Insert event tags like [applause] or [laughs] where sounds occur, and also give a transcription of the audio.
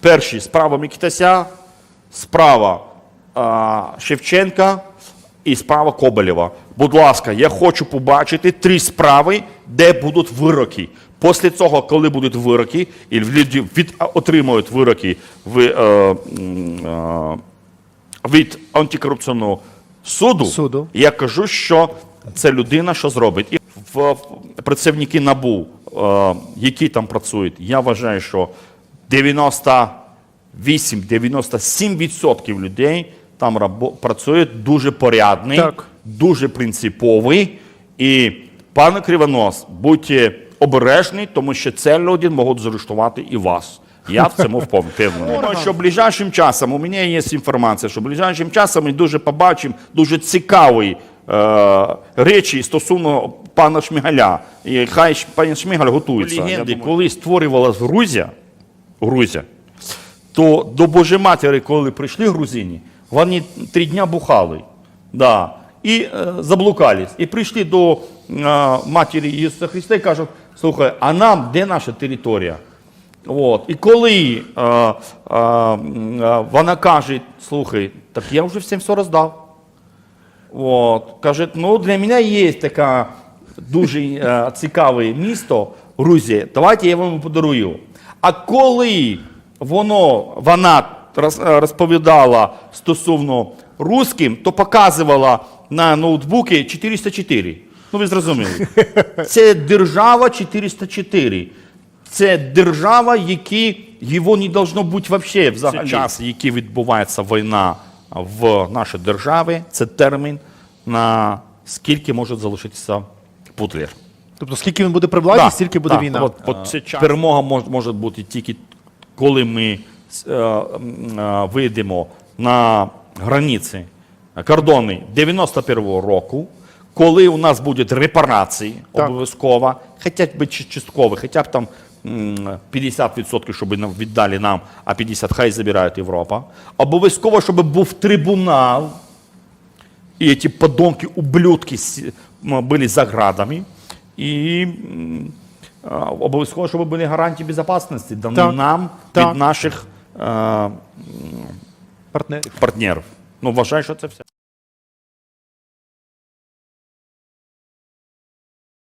Перші справа Микитася, справа а, Шевченка і справа Коболєва. Будь ласка, я хочу побачити три справи, де будуть вироки. Після цього, коли будуть вироки, і люди від, отримують вироки в, е, е, від антикорупційного суду, Суду. я кажу, що це людина, що зробить. І в, в працівники НАБУ, е, які там працюють, я вважаю, що 98-97% людей там працюють дуже порядний, Так. дуже принциповий. І, пане Кривонос, будьте обережні, тому що це люди можуть заарештувати і вас. Я в цьому впевнений. Що ближайшим часом у мене є інформація, що ближайшим часом ми дуже побачимо дуже цікаві е, речі стосовно пана Шмигаля. І хай пан Шмигаль готується. Легенди, коли створювалась Грузія, Грузія, то до Божої Матері, коли прийшли грузині, вони три дня бухали. Да. І е, заблукались. І прийшли до е, матері Ісуса Христа і кажуть, слухай, а нам де наша територія? От. І коли е, е, вона каже, слухай, так я вже всім все роздав. От. Каже, ну для мене є таке дуже е, цікаве місто Грузія, давайте я вам подарую. А коли воно, вона е, розповідала стосовно русським, то показувала на ноутбуці 404. Ну ви зрозуміли. [laughs] Це держава 404. Це держава, які його не должно бути взагалі взагалі. Це час, який відбувається війна в нашій державі, це термін на скільки може залишитися Путлер. Тобто, скільки він буде при владі, стільки буде да. війна. От, от це час. Перемога може, може бути тільки коли ми е, м, е, вийдемо на границі, кордони 91-го року, коли у нас будуть репарації Так. обов'язково, хоча б чи- частково, хоча б там м, 50%, щоб нам віддали нам, а 50% хай забирають Європа. Обов'язково, щоб був трибунал, и эти подонки, ублюдки с- м, были за градами. І обов'язково, щоб були гарантії безпечності да- Так. нам Так. від наших е, Партнерів. партнерів. Ну, вважаю, що це все.